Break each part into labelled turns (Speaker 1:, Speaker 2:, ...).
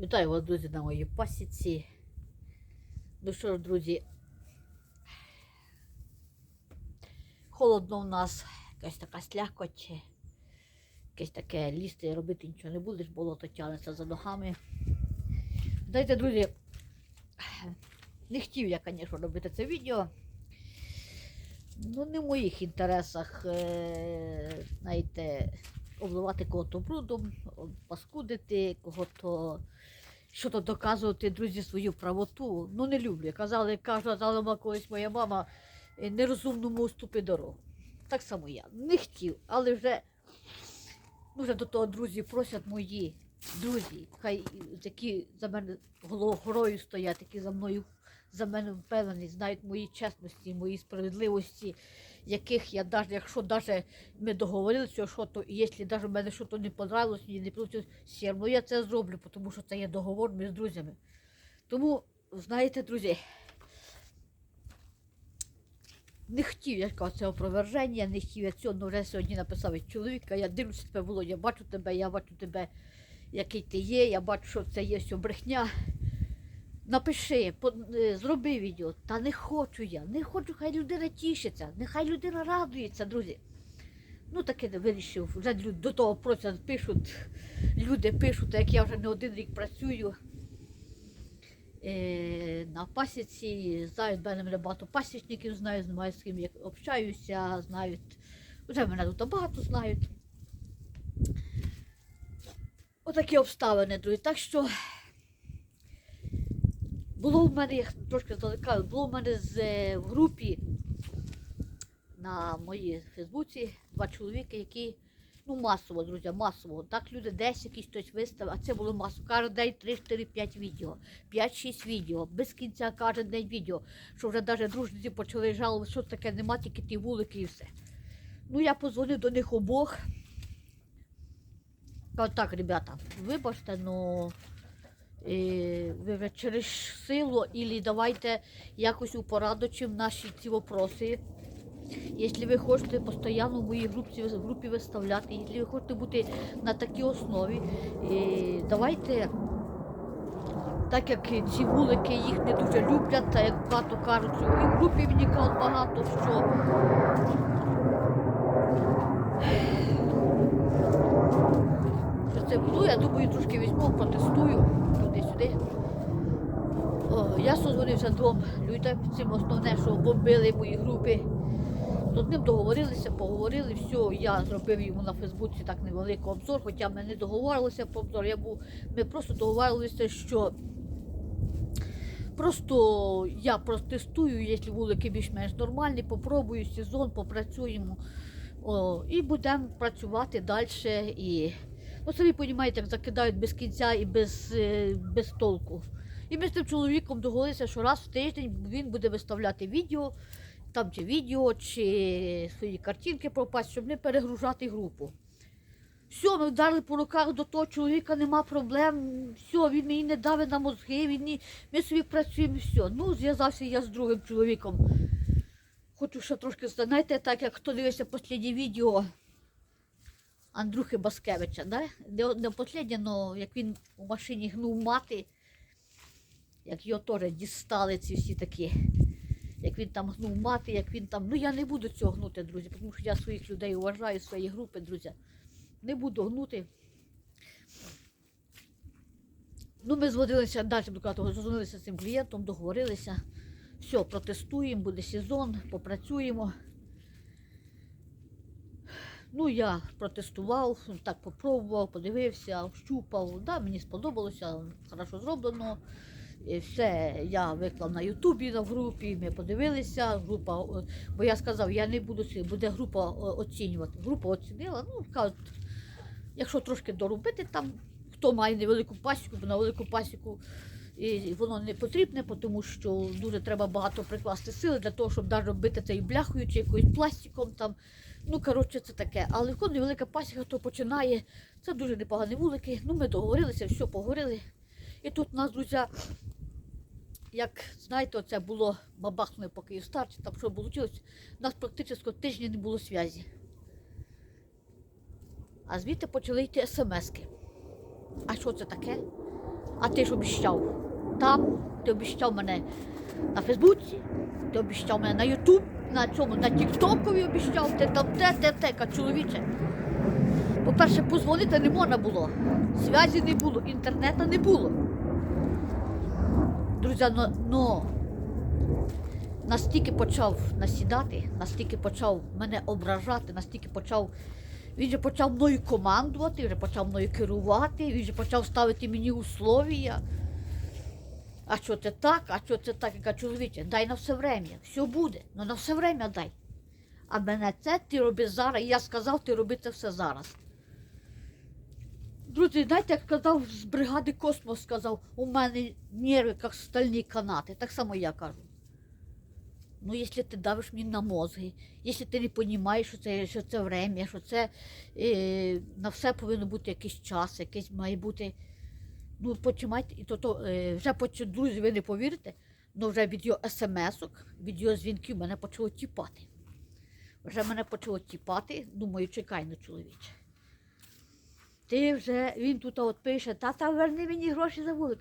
Speaker 1: Вітаю вас, друзі, на моїй пасіці. Ну що ж, друзі, холодно в нас, якась така слякоть, якесь таке лізти, робити нічого не будеш, болото тягнеться за ногами. Знаєте, друзі, не хотів я, звісно, робити це відео. Ну, не в моїх інтересах, е, знаєте, обливати кого-то брудом, паскудити, кого-то що-то доказувати, друзі, свою правоту. Ну, не люблю. Казали, казала колись моя мама, «Е, нерозумному уступи дорогу. Так само я. Не хотів, але вже, ну, вже до того друзі просять мої друзі, хай які за мене горою стоять, які за мною за мене впевнені, знають мої чесності, мої справедливості, яких я навіть, якщо навіть ми договорилися, що то, і якщо навіть мене щось не понравилось, мені не вийшло, все одно я це зроблю, тому що це є договор між друзями. Тому, знаєте, друзі, не хотів я кажу, це опроверження, не хотів я цього, але вже сьогодні написав від чоловіка, я дивлюся тебе, Володя, бачу тебе, я бачу тебе, який ти є, я бачу, що це є все брехня. Напиши, по- е, зроби відео. Та не хочу я, не хочу, хай людина тішиться, нехай людина радується, друзі. Ну таке не вирішив. Вже до того просять, пишуть, люди пишуть, як я вже не один рік працюю е, на пасіці, знають мене мене багато пасічників, знають, знають, з ким я общаюся, знають. Вже мене тут багато знають. Отакі обставини, друзі. Так що було в мене, я трошки заликаю, було в мене з, е, групі на моїй Фейсбуці два чоловіки, які ну масово, друзі, масово. Так люди десь якісь хтось виставив, а це було масово. Кожен день 3, 4, 5 відео, 5-6 відео, без кінця кожен день відео. Що вже навіть дружниці почали жалувати, що таке нема, тільки ті вулики і все. Ну я позвонив до них обох. Кажу, так, ребята, вибачте, ну. Е, ви через силу, і давайте якось упорадочимо наші ці вопроси. Якщо ви хочете постійно в моїй групі, групі виставляти, якщо ви хочете бути на такій основі, давайте, так як ці вулики їх не дуже люблять, та як багато кажуть, і в групі мені багато що. Що це було, я думаю, трошки візьму, протестую туди-сюди. Я созвонився двом людям, цим основне, що бомбили мої групи. З одним договорилися, поговорили, все, я зробив йому на Фейсбуці так невеликий обзор, хоча ми не договорилися про обзор, я був, ми просто договорилися, що просто я протестую, якщо вулики більш-менш нормальні, попробую сезон, попрацюємо о, і будемо працювати далі. І, ну, самі розумієте, як закидають без кінця і без, е, без толку. І ми з тим чоловіком договорилися, що раз в тиждень він буде виставляти відео, там чи відео, чи свої картинки пропасть, щоб не перегружати групу. Все, ми вдарили по руках до того чоловіка, нема проблем. Все, він мені не давить на мозги, він ні, ми собі працюємо, все. Ну, зв'язався я з другим чоловіком. Хочу ще трошки знаєте, так як хто дивився останнє відео Андрюхи Баскевича, да? не, не останнє, але як він у машині гнув мати, як його теж дістали ці всі такі, як він там гнув мати, як він там. Ну я не буду цього гнути, друзі, тому що я своїх людей вважаю, свої групи, друзі. Не буду гнути. Ну, ми зводилися далі, до того, звернулися з цим клієнтом, договорилися. Все, протестуємо, буде сезон, попрацюємо. Ну, я протестував, так попробував, подивився, щупав. Да, мені сподобалося, хорошо зроблено. І все, я виклав на Ютубі на групі, ми подивилися, група, бо я сказав, я не буду, це- буде група оцінювати. Група оцінила, ну, кажуть, якщо трошки доробити там, хто має невелику пасіку, бо на велику пасіку і воно не потрібне, тому що дуже треба багато прикласти сили для того, щоб навіть робити цей бляхою чи якоюсь пластиком там. Ну, коротше, це таке. Але коли невелика пасіка, то починає. Це дуже непогані вулики. Ну, ми договорилися, все поговорили. І тут у нас, друзі, як знаєте, це було бабахнули по Київстарці, там що вийшло, у нас практично тижня не було зв'язі. А звідти почали йти смски. А що це таке? А ти ж обіщав там, ти обіщав мене на Фейсбуці, ти обіщав мене на Ютуб, на цьому, на Тіктокові обіщав, ти там те, те, те, ка чоловіче. По-перше, позвонити не можна було. Зв'язі не було, інтернету не було. Друзі, но, но настільки почав насідати, настільки почав мене ображати, настільки почав. Він вже почав мною командувати, вже почав мною керувати, він вже почав ставити мені условія. А що це так, а що це так, яка чоловіче, дай на все время, все буде, ну на все время дай. А мене це ти роби зараз, і я сказав, ти роби це все зараз. Друзі, знаєте, як сказав з бригади Космос, сказав, у мене нерви, як стальні канати. Так само я кажу. Ну, якщо ти давиш мені на мозги, якщо ти не розумієш, що це, що це время, що це е, на все повинно бути якийсь час, якийсь має бути. Ну, починайте, і то, то е, вже поч... друзі, ви не повірите, але вже від його смс-ок, від його дзвінків мене почало тіпати. Вже мене почало тіпати, думаю, чекай на чоловіче. Ти вже, він тут от пише, тата, верни мені гроші за вулик.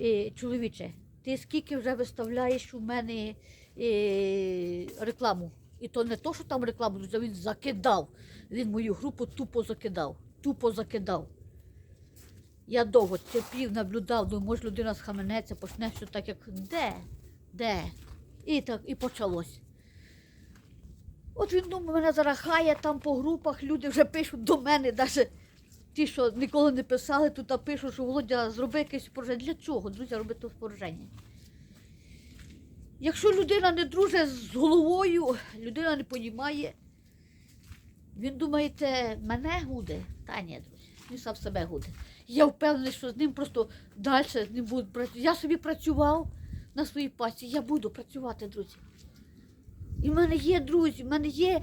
Speaker 1: Е, чоловіче, ти скільки вже виставляєш у мене е, рекламу? І то не то, що там рекламу, він закидав. Він мою групу тупо закидав. Тупо закидав. Я довго терпів, наблюдав, думаю, може людина схаменеться, почне що так, як де? Де? І так, і почалось. От він думає, мене зараз хає там по групах, люди вже пишуть до мене, навіть ті, що ніколи не писали, тут пишуть, що Володя, зроби якесь спорядження. Для чого, друзі, робити спорядження? Якщо людина не дружить з головою, людина не розуміє, він думаєте, мене гуде? Та ні, друзі, він сам себе гуде. Я впевнений, що з ним просто далі з ним будуть працювати. Я собі працював на своїй пасі, я буду працювати, друзі. І в мене є друзі, в мене є.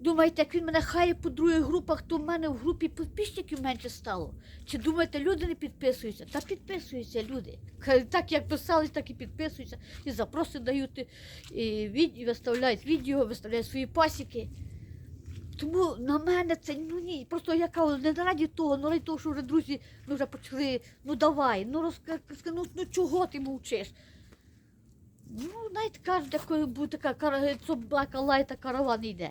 Speaker 1: Думаєте, як він мене хає по других групах, то в мене в групі підписчиків менше стало. Чи думаєте, люди не підписуються? Та підписуються люди. Так як писали, так і підписуються. І запроси дають, і виставляють відео, виставляють свої пасіки. Тому на мене це ну ні. Просто я кажу, не раді того, ну раді того, що вже друзі ну, вже почали, ну давай, ну розка, ну, ну чого ти мовчиш? Ну, знаєте, кажуть, такою буде така собака лайта караван йде.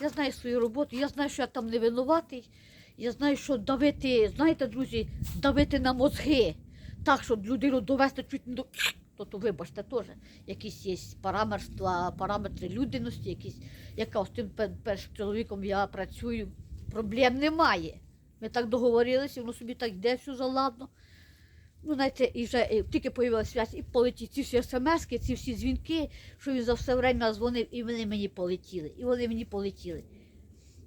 Speaker 1: Я знаю свою роботу, я знаю, що я там не винуватий. Я знаю, що давити, знаєте, друзі, давити на мозги. Так, щоб людину довести чуть не до. То, вибачте, теж якісь є параметри, параметри людяності, якісь, яка з тим першим чоловіком я працюю. Проблем немає. Ми так договорилися, воно собі так йде, все заладно. Ну, знаєте, і вже е, тільки появилася связь, і полетіли ці всі смски, ці всі дзвінки, що він за все время дзвонив, і вони мені полетіли, і вони мені полетіли.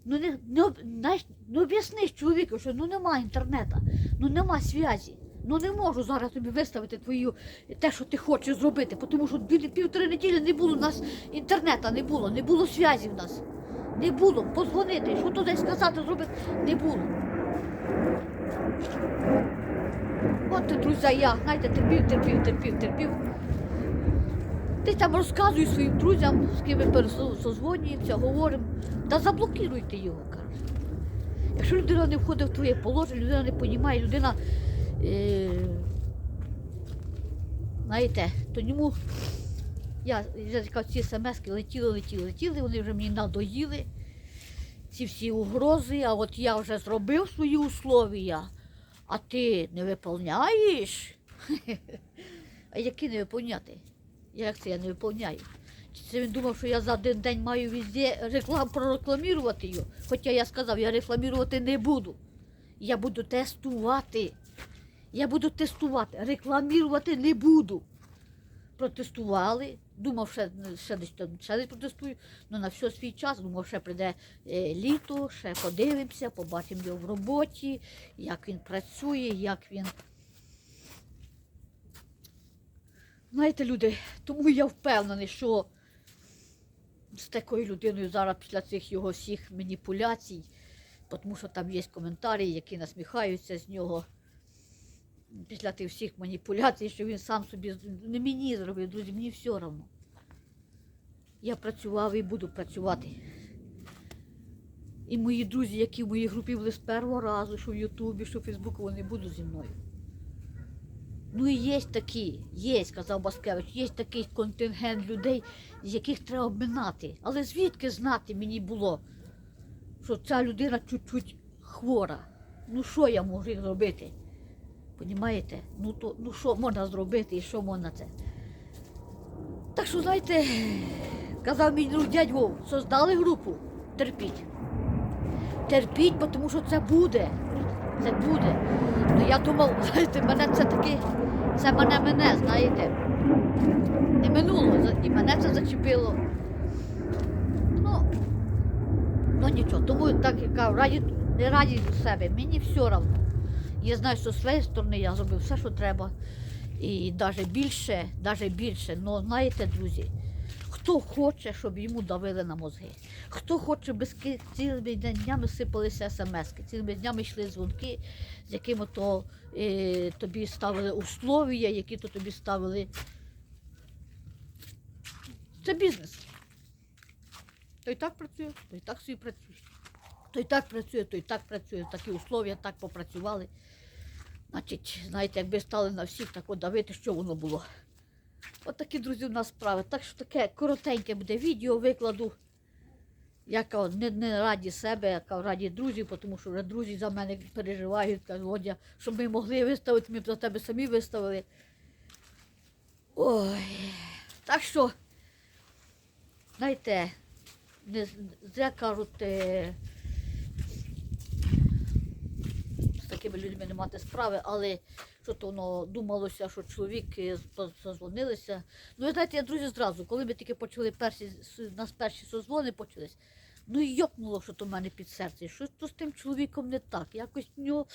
Speaker 1: Ну, не, не, знаєш, ну об'ясни чоловіку, що ну нема інтернету, ну нема зв'язі. Ну не можу зараз тобі виставити твою те, що ти хочеш зробити, тому що дві півтори неділі не було у нас інтернету, не було, не було зв'язі в нас. Не було. Позвонити, що туди сказати, зробити, не було. От, друзі, я, знаєте, терпів, терпів, терпів, терпів. Десь там розказую своїм друзям, з ким ми перезвонюємося, говоримо. Та заблокируйте його, каже. Якщо людина не входить в твоє положення, людина не розуміє, людина, знаєте, то йому, я вже кажу, ці смс летіли, летіли, летіли, вони вже мені надоїли. Ці всі угрози, а от я вже зробив свої условия, а ти не виповняєш. А які не виповняти? Як це я не виповняю? Чи це він думав, що я за один день маю везде реклам прорекламувати його? Хоча я сказав, я рекламувати не буду. Я буду тестувати. Я буду тестувати, рекламувати не буду. Протестували, думав, ще, ще десь там ще десь протестую, але на все свій час, думав, ще прийде е, літо, ще подивимося, побачимо його в роботі, як він працює, як він. Знаєте, люди, тому я впевнений, що з такою людиною зараз після цих його всіх маніпуляцій, тому що там є коментарі, які насміхаються з нього. Після тих всіх маніпуляцій, що він сам собі не мені зробив, друзі, мені все одно. Я працював і буду працювати. І мої друзі, які в моїй групі були з першого разу, що в Ютубі, що в Фейсбуку, вони будуть зі мною. Ну і є такі, є, сказав Баскевич, є такий контингент людей, яких треба обминати. Але звідки знати мені було, що ця людина чуть-чуть хвора? Ну що я можу зробити? Понімаєте? Ну то ну що можна зробити і що можна це? Так що, знаєте, казав мій друг дядь Вов, создали групу, терпіть. Терпіть, тому що це буде. Це буде. Ну я думав, знаєте, мене це таки, це мене мене, знаєте. Не минуло, і мене це зачепило. Ну, ну нічого, тому так я кажу, раді, не раді до себе, мені все одно. Я знаю, що з своєї сторони я зробив все, що треба. І навіть більше, навіть більше. Ну, знаєте, друзі, хто хоче, щоб йому давили на мозги, хто хоче, без цілими днями сипалися смски, цілими днями йшли дзвонки, з якими то е, тобі ставили условия, які то тобі ставили. Це бізнес. Той так працює, той так собі працює. Той так працює, той так працює, такі условия, так попрацювали. Значить, знаєте, якби стали на всіх так давити, що воно було. От такі, друзі, у нас справи. Так що таке коротеньке буде відео викладу. Я не, не раді себе, я кажу, раді друзів, тому що вже друзі за мене переживають, кажуть, Водя, щоб ми могли виставити, ми б за тебе самі виставили. Ой. Так що, знаєте, не зря кажуть, такими людьми не мати справи, але що то воно думалося, що чоловік з- созвонилися. Ну, ви знаєте, я друзі зразу, коли ми тільки почали перші, нас перші созвони почались, ну і йокнуло, що то в мене під серце. Що то з тим чоловіком не так. Якось в нього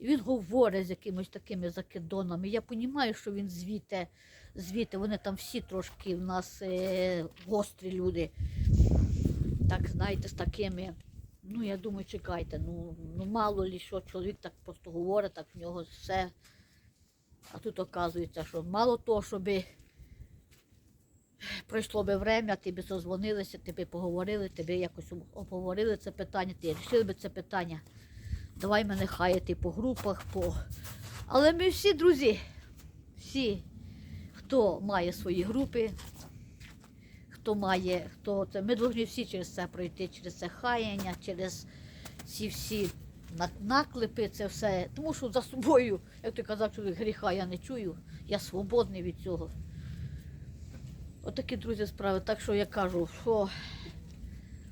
Speaker 1: він говорить з якимось такими закидонами. Я розумію, що він звідти, звідти, вони там всі трошки в нас е, гострі люди. Так, знаєте, з такими. Ну, я думаю, чекайте, ну, ну мало лі що, чоловік так просто говорить, так в нього все. А тут оказується, що мало того, щоби пройшло би время, ти би созвонилися, ти би поговорили, тебе якось обговорили це питання, ти рішили би це питання. Давай мене хаяти по групах, по. Але ми всі, друзі, всі, хто має свої групи, хто має, хто це. Ми повинні всі через це пройти, через це хаяння, через ці всі наклепи, це все. Тому що за собою, як ти казав, чоловік, гріха я не чую, я свободний від цього. Отакі, друзі, справи. Так що я кажу, що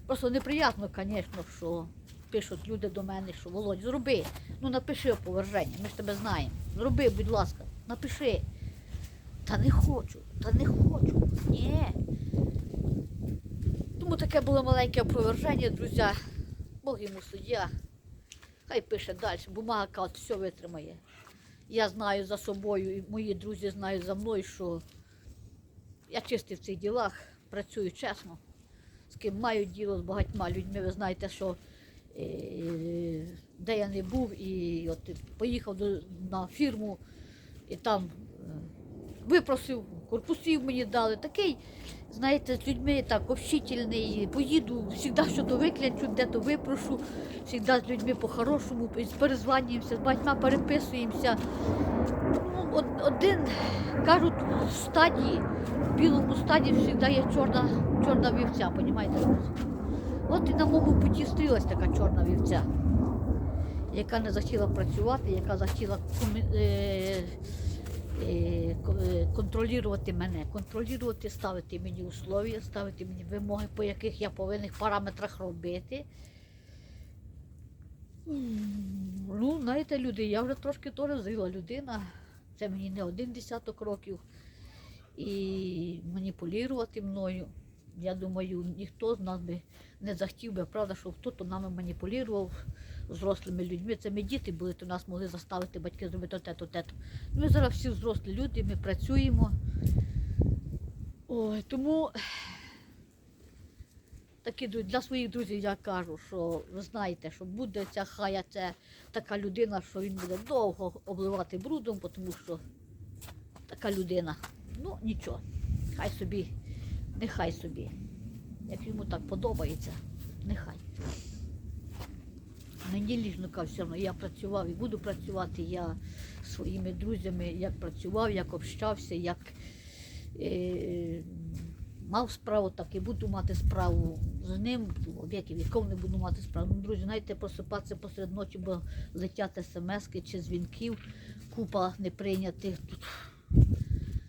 Speaker 1: просто неприємно, звісно, що пишуть люди до мене, що Володь, зроби, ну напиши оповерження, ми ж тебе знаємо. Зроби, будь ласка, напиши. Та не хочу, та не хочу. Ні. Тому таке було маленьке опроверження, друзі. Бог йому суддя. Хай пише далі, бумага каже, все витримає. Я знаю за собою, і мої друзі знають за мною, що я чистий в цих ділах, працюю чесно. З ким маю діло, з багатьма людьми. Ви знаєте, що е, де я не був, і от поїхав на фірму, і там е, випросив, корпусів мені дали. Такий, знаєте, з людьми так общительний. Поїду, завжди що то виклянчу, де то випрошу, завжди з людьми по-хорошому, перезванюємося, з батьма переписуємося. Ну, один, кажуть, в стадії, в білому стаді завжди є чорна, чорна вівця, друзі? От і на моєму путі стрілась така чорна вівця, яка не захотіла працювати, яка захотіла е, контролювати мене, контролювати, ставити мені условия, ставити мені вимоги, по яких я повинен параметрах робити. Ну, знаєте, люди, я вже трошки теж зріла людина. Це мені не один десяток років. І маніпулювати мною. Я думаю, ніхто з нас би не захотів би, правда, що хтось нами маніпулював взрослими людьми. Це ми діти були, то нас могли заставити батьки зробити те, то те. Ми зараз всі взрослі люди, ми працюємо. Ой, тому такі для своїх друзів я кажу, що ви знаєте, що буде ця хая, це така людина, що він буде довго обливати брудом, тому що така людина. Ну, нічого, хай собі, нехай собі. Як йому так подобається, нехай. Мені ліжно все одно я працював і буду працювати. Я своїми друзями як працював, як общався, як е, мав справу, так і буду мати справу з ним, віки віков не буду мати справу. Ну, друзі, знаєте, просипатися посеред ночі, бо летять смски чи дзвінків, купа неприйнятих. Тут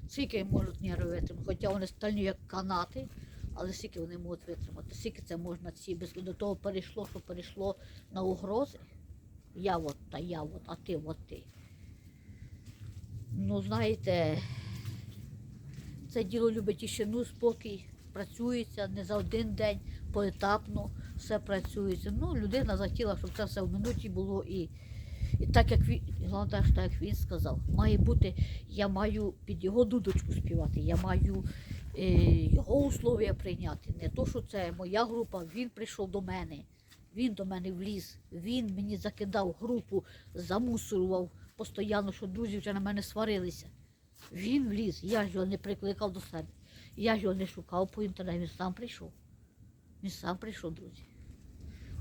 Speaker 1: скільки можуть нерви витримати, хоча вони стальні як канати, але скільки вони можуть витримати, скільки це можна ці без до того перейшло, що перейшло на угрози. Я от та я от, а ти от ти. Ну, знаєте, це діло любить тишину, спокій, працюється не за один день, поетапно все працюється. Ну, людина захотіла, щоб це все в минуті було і. І так як він, так, як він сказав, має бути, я маю під його дудочку співати, я маю його условия прийняти. Не то, що це моя група, він прийшов до мене, він до мене вліз, він мені закидав групу, замусорував постійно, що друзі вже на мене сварилися. Він вліз, я ж його не прикликав до себе. Я ж його не шукав по інтернеті, він сам прийшов. Він сам прийшов, друзі.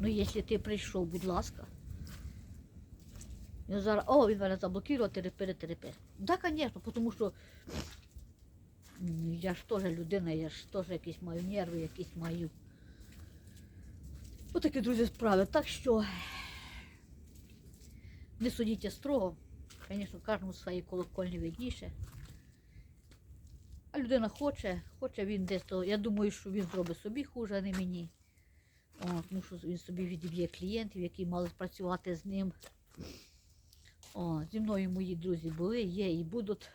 Speaker 1: Ну, якщо ти прийшов, будь ласка. Він зараз, о, він мене заблокував, терепери, терепери. Так, звісно, тому що я ж теж людина, я ж теж якісь маю нерви, якісь маю. Отакі, друзі, справи. Так що не судіть строго. Звісно, кожному своїй колокольні видніше. А людина хоче, хоче він десь, то я думаю, що він зробить собі хуже, а не мені. О, тому що він собі відіб'є клієнтів, які мали працювати з ним. О, зі мною мої друзі були, є і будуть.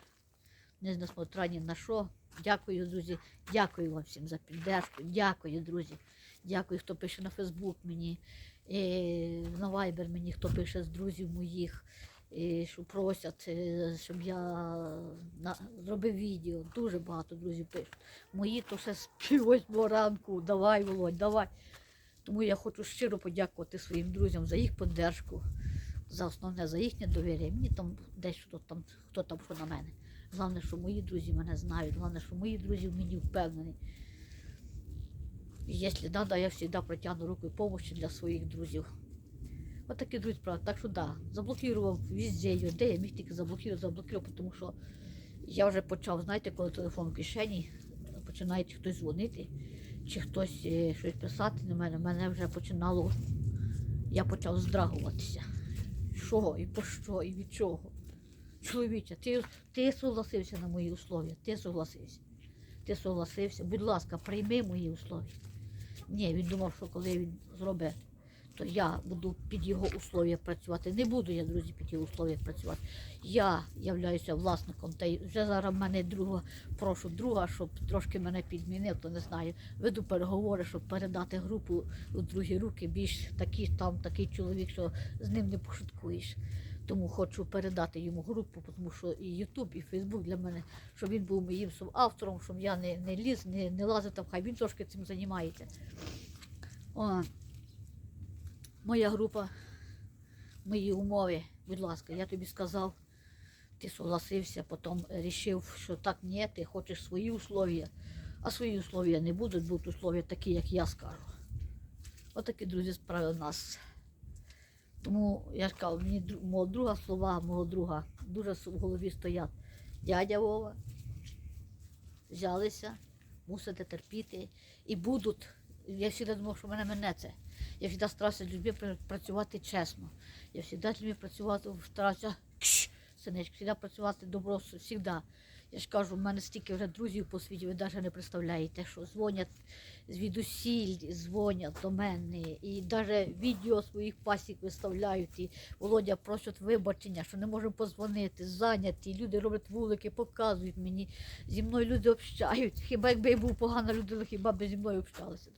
Speaker 1: Не несмотря ні на що. Дякую, друзі. Дякую вам всім за піддержку. Дякую, друзі. Дякую, хто пише на Фейсбук мені, е, на Viber мені, хто пише з друзів моїх, е, що просять, е, щоб я зробив відео. Дуже багато друзів пишуть. Мої то ще з пів восьмого ранку. Давай, Володь, давай. Тому я хочу щиро подякувати своїм друзям за їх підтримку за основне, за їхнє довір'я. Мені там дещо там, хто там що на мене. Головне, що мої друзі мене знають, головне, що мої друзі в мені впевнені. І якщо треба, я завжди протягну руку допомоги для своїх друзів. Ось такі друзі, правда. Так що да, заблокував везде його, де я міг тільки заблокувати, заблокував, тому що я вже почав, знаєте, коли телефон в кишені, починає хтось дзвонити, чи хтось е, щось писати на мене, мене вже починало, я почав здрагуватися що і по що, і від чого. Чоловіче, ти, ти согласився на мої условия, ти согласився. Ти согласився. Будь ласка, прийми мої условия. Ні, він думав, що коли він зробить, то я буду під його условия працювати. Не буду я, друзі, під його условия працювати. Я являюся власником, та вже зараз в мене друга, прошу друга, щоб трошки мене підмінив, то не знаю. Веду переговори, щоб передати групу у другі руки. Більш такий там такий чоловік, що з ним не пошуткуєш. Тому хочу передати йому групу, тому що і Ютуб, і Фейсбук для мене, щоб він був моїм автором, щоб я не, не ліз, не, не лазив там, хай він трошки цим займається. О, моя група, мої умови, будь ласка, я тобі сказав, ти согласився, потім вирішив, що так ні, ти хочеш свої условия, а свої условия не будуть, будуть условия такі, як я скажу. Отакі, друзі, справи у нас. Тому я ж кажу, мені мого друга слова, мого друга дуже в голові стоять. Дядя Вова, взялися, мусите терпіти і будуть. Я завжди думав, що мене мене це. Я завжди старався з працювати чесно. Я завжди з працювати, старався, кш, синечки, завжди працювати добро, завжди. Я ж кажу, в мене стільки вже друзів по світі, ви навіть не представляєте, що дзвонять звідусіль, дзвонять до мене. І навіть відео своїх пасік виставляють. І Володя просять вибачення, що не можемо позвонити, зайняті. Люди роблять вулики, показують мені. Зі мною люди общають. Хіба якби я був погана людина, хіба б зі мною общалися.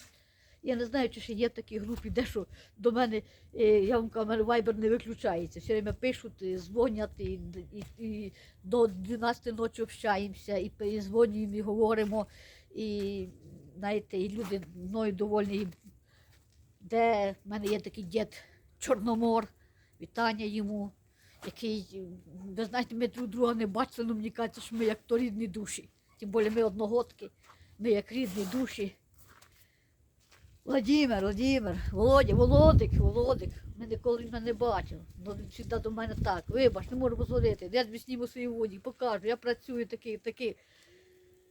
Speaker 1: Я не знаю, чи ще є в такій групі, де що до мене, е, я вам кажу, вайбер не виключається. Все время пишуть, дзвонять, і, і, і до 12 ночі общаємося, і перезвонюємо, і говоримо. І знаєте, і люди мною довольні. Де в мене є такий дід Чорномор, вітання йому, який, ви знаєте, ми друг друга не бачили, але мені кажеться, що ми як то рідні душі. Тим більше ми одногодки, ми як рідні душі. Владимир, Владимир, Володя, Володик, Володик. Мене ніколи мене не бачив. Ну, завжди до мене так. Вибач, не можу позвонити. Я тобі зніму свої воді, покажу. Я працюю такий, такий.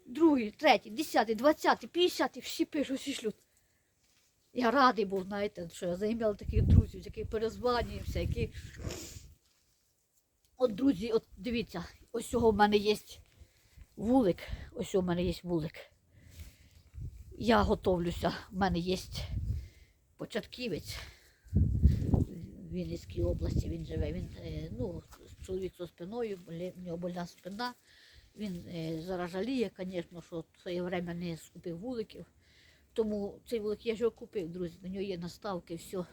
Speaker 1: Другий, третій, десятий, двадцятий, п'ятдесятий, всі пишуть, всі шлють. Я радий був, знаєте, що я заім'яла таких друзів, які перезванюємося, які. От, друзі, от дивіться, ось цього в мене є вулик. Ось у мене є вулик. Я готовлюся, в мене є початківець в Вінницькій області. Він живе. Він е, ну, чоловік зі спиною, в нього больна спина. Він е, зараз жаліє, звісно, що в своє время не скупив вуликів. Тому цей вулик я його купив, друзі. На нього є наставки, все.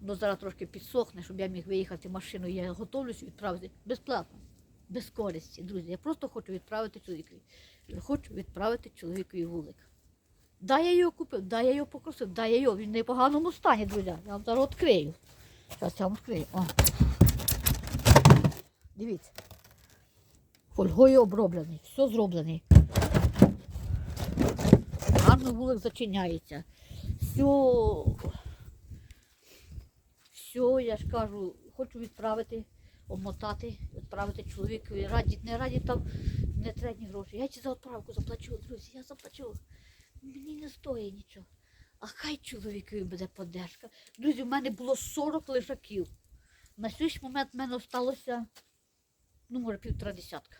Speaker 1: Ну, зараз трошки підсохне, щоб я міг виїхати машиною. Я готовлюся відправити безплатно, без користі, друзі. Я просто хочу відправити чоловікові. Хочу відправити чоловікові вулик. Да, я його купив, да, я його попросив, да, я його. Він в непоганому стані, друзі. Я вам зараз відкрию. Зараз я вам відкрию. О. Дивіться. Фольгою оброблений, все зроблений. Гарно вулик зачиняється. Все, все, я ж кажу, хочу відправити, обмотати, відправити чоловікові. Раді, не раді там не треба гроші. Я ці за відправку заплачу, друзі, я заплачу. Мені не стоїть нічого. А хай чоловікові буде подержка. Друзі, в мене було 40 лежаків. На сьогоднішній момент в мене залишилося, ну, може, півтора десятка.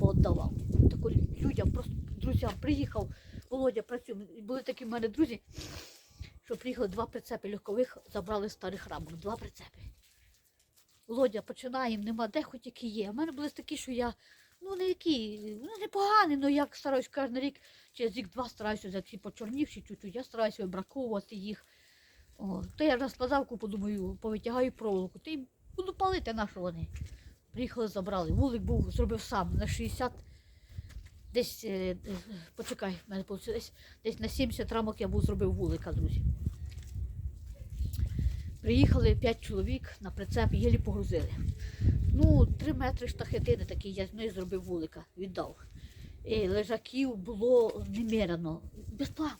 Speaker 1: Поотдавав. Тако людям, просто друзям приїхав, Володя працює. Були такі в мене друзі, що приїхали два прицепи легкових, забрали старих рамок. Два прицепи. Володя, починаємо, нема де хоч які є. У мене були такі, що я, ну не які, ну непогані, але я стараюсь кожен рік, через рік-два стараюся за ці почорнівші чуть-чуть, я стараюся вибраковувати їх. О, то я розкладав купу, думаю, повитягаю проволоку, й буду палити на що вони. Приїхали, забрали. Вулик був, зробив сам на 60. Десь, е, почекай, мене десь, десь на 70 рамок я був зробив вулика, друзі. Приїхали 5 чоловік на прицеп, єлі погрузили. Ну, 3 метри штахетини такі, я з неї зробив вулика, віддав. Лежаків було неміряно. Безплатно.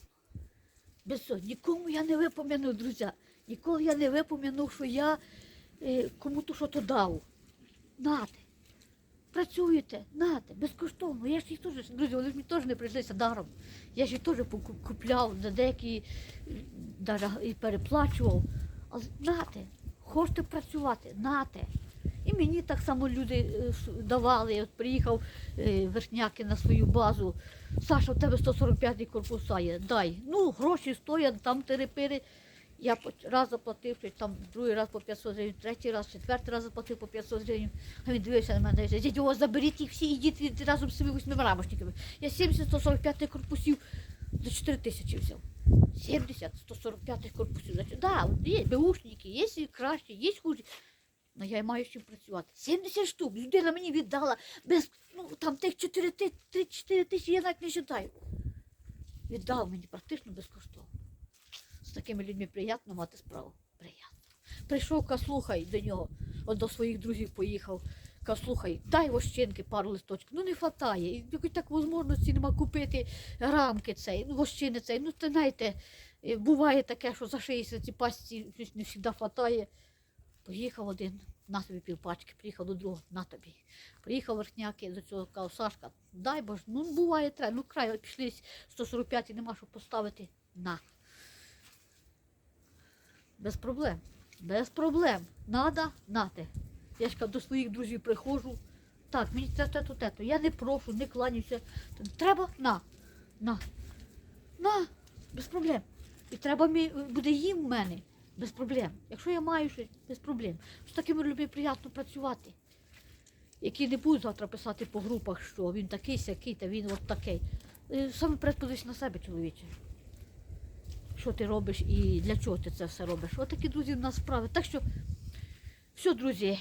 Speaker 1: Без. Нікому я не випом'яну, друзі. Ніколи я не випом'яну, що я е, кому-то що то дав. Нате. Працюєте, нате, безкоштовно. Я ж їх теж, друзі, вони ж мені теж не прийшлися даром. Я ж їх теж купляв, за деякі і переплачував. Але нате, хочете працювати, нате. І мені так само люди е, давали. От приїхав е, верхняки на свою базу. Саша, в тебе 145 корпуса є, дай. Ну, гроші стоять, там терепири. Я раз заплатив, там другий раз по 500 гривень, третій раз, четвертий раз заплатив по 500 гривень. А він дивився на мене дядь, о, заберіть їх всі, ідіть разом з восьми рамочниками. Я 70-145 корпусів за 4 тисячі взяв. 70 145 корпусів. Значить, да, є беушники, є кращі, є хужі. Ну я маю чим працювати. 70 штук. Людина мені віддала без, ну там тих 4 4 тисячі я навіть не вважаю. Віддав мені практично безкоштовно. З такими людьми приємно мати справу. Приємно. Прийшов, ка слухай до нього, от до своїх друзів поїхав. Ка слухай, дай вощинки пару листочків. Ну не вистачає. І якось так можливості нема купити рамки цей, ну вощини цей. Ну, це знаєте, е, буває таке, що за 60 ці пасті щось не завжди вистачає. Поїхав один, на тобі півпачки, приїхав до другого, на тобі. Приїхав верхняки до цього казав, Сашка, дай боже, ну буває треба, ну край пішли 145 і нема що поставити. На. Без проблем. Без проблем. Надо, нате. Я ж до своїх друзів приходжу. Так, мені це, те, то, те, то. Я не прошу, не кланяюся. Треба на. На. На. Без проблем. І треба буде їм в мене. Без проблем. Якщо я маю щось, без проблем. З такими людьми приємно працювати. Які не будуть завтра писати по групах, що він такий, сякий, та він от такий. Е, Саме прес на себе, чоловіче. Що ти робиш і для чого ти це все робиш. От такі, друзі, в нас справи. Так що, все, друзі,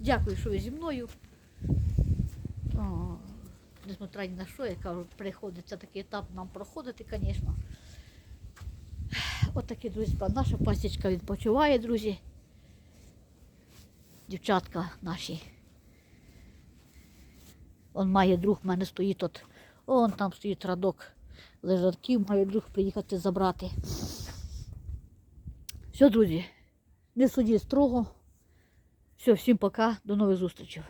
Speaker 1: дякую, що ви зі мною. Ні на що, я кажу, приходиться такий етап нам проходити, звісно. От такі, друзі, наша пасічка відпочиває, друзі. Дівчатка наші. Он має друг, в мене стоїть от, он там стоїть радок лежатків, має друг приїхати забрати. Все, друзі, не судіть строго. Все, всім пока, до нових зустрічей.